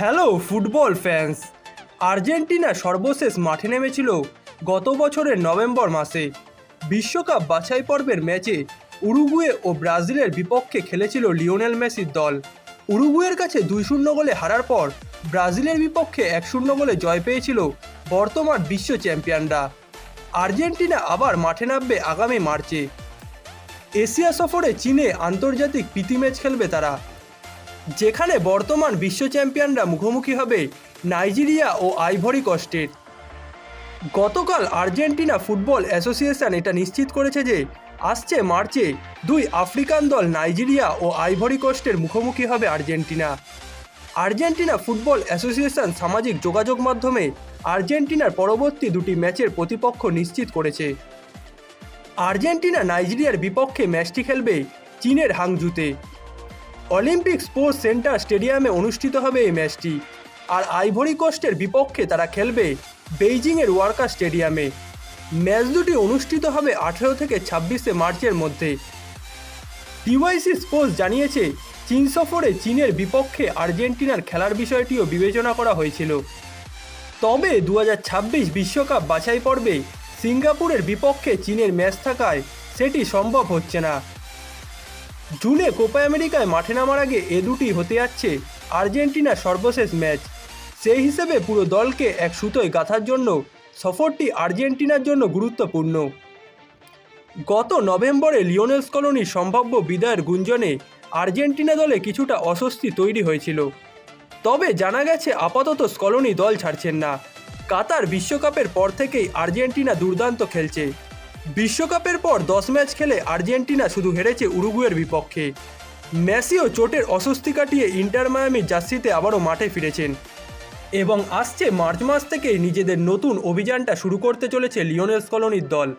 Hello football fans. Argentina সর্বশেষ মাঠে নেমেছিল গত বছরের নভেম্বর মাসে। বিশ্বকাপ বাছাই পর্বের ম্যাচে উরুগুয়ে ও ব্রাজিলের বিপক্ষে খেলেছিল লিওনেল মেসির দল। উরুগুয়ের কাছে দুই শূন্য গোলে হারার পর ব্রাজিলের বিপক্ষে এক শূন্য গোলে জয় পেয়েছিল বর্তমান বিশ্ব চ্যাম্পিয়নরা। আর্জেন্টিনা আবার মাঠে নামবে আগামী মার্চে। এশিয়া সফরে চীনে আন্তর্জাতিক প্রীতি ম্যাচ খেলবে তারা। যেখানে বর্তমান বিশ্ব চ্যাম্পিয়নরা মুখোমুখি হবে নাইজেরিয়া ও আইভরি কস্টের গতকাল আর্জেন্টিনা ফুটবল অ্যাসোসিয়েশন এটা নিশ্চিত করেছে যে, আসছে মার্চে দুই আফ্রিকান দল নাইজেরিয়া ও আইভরি কোস্টের মুখোমুখি হবে আর্জেন্টিনা। আর্জেন্টিনা ফুটবল অ্যাসোসিয়েশন সামাজিক যোগাযোগ মাধ্যমে আর্জেন্টিনার পরবর্তী দুটি ম্যাচের প্রতিপক্ষ নিশ্চিত করেছে। আর্জেন্টিনা নাইজেরিয়ার বিপক্ষে ম্যাচটি খেলবে চীনের হাংজুতে অলিম্পিক স্পোর্টস সেন্টার স্টেডিয়ামে অনুষ্ঠিত হবে এই ম্যাচটি। আর আইভরি কোস্টের বিপক্ষে তারা খেলবে বেইজিংয়ের ওয়ার্কার স্টেডিয়ামে। ম্যাচ দুটি অনুষ্ঠিত হবে আঠেরো থেকে ছাব্বিশে মার্চের মধ্যে। ডিওয়াইসি স্পোর্টস জানিয়েছে, চীন সফরে চীনের বিপক্ষে আর্জেন্টিনার খেলার বিষয়টিও বিবেচনা করা হয়েছিল। তবে দু বিশ্বকাপ বাছাই পর্বে সিঙ্গাপুরের বিপক্ষে চীনের ম্যাচ থাকায় সেটি সম্ভব হচ্ছে না। জুনে কোপা আমেরিকায় মাঠে নামার আগে এ দুটি হতে যাচ্ছে আর্জেন্টিনার সর্বশেষ ম্যাচ। সেই হিসেবে পুরো দলকে এক সুতোয় গাঁথার জন্য, সফরটি আর্জেন্টিনার জন্য গুরুত্বপূর্ণ। গত নভেম্বরে লিওনেল স্কলনির সম্ভাব্য বিদায়ের গুঞ্জনে আর্জেন্টিনা দলে কিছুটা অস্বস্তি তৈরি হয়েছিল। তবে জানা গেছে, আপাতত স্কলোনি দল ছাড়ছেন না। কাতার বিশ্বকাপের পর থেকেই আর্জেন্টিনা দুর্দান্ত খেলছে। বিশ্বকাপের পর দশ ম্যাচ খেলে আর্জেন্টিনা শুধু হেরেছে উরুগুয়ের বিপক্ষে। মেসিও চোটের অস্বস্তি কাটিয়ে ইন্টার মায়ামি জার্সিতে আবারও মাঠে ফিরেছেন। এবং আসছে মার্চ মাস থেকে নিজেদের নতুন অভিযানটা শুরু করতে চলেছে লিওনেল স্কলনির দল।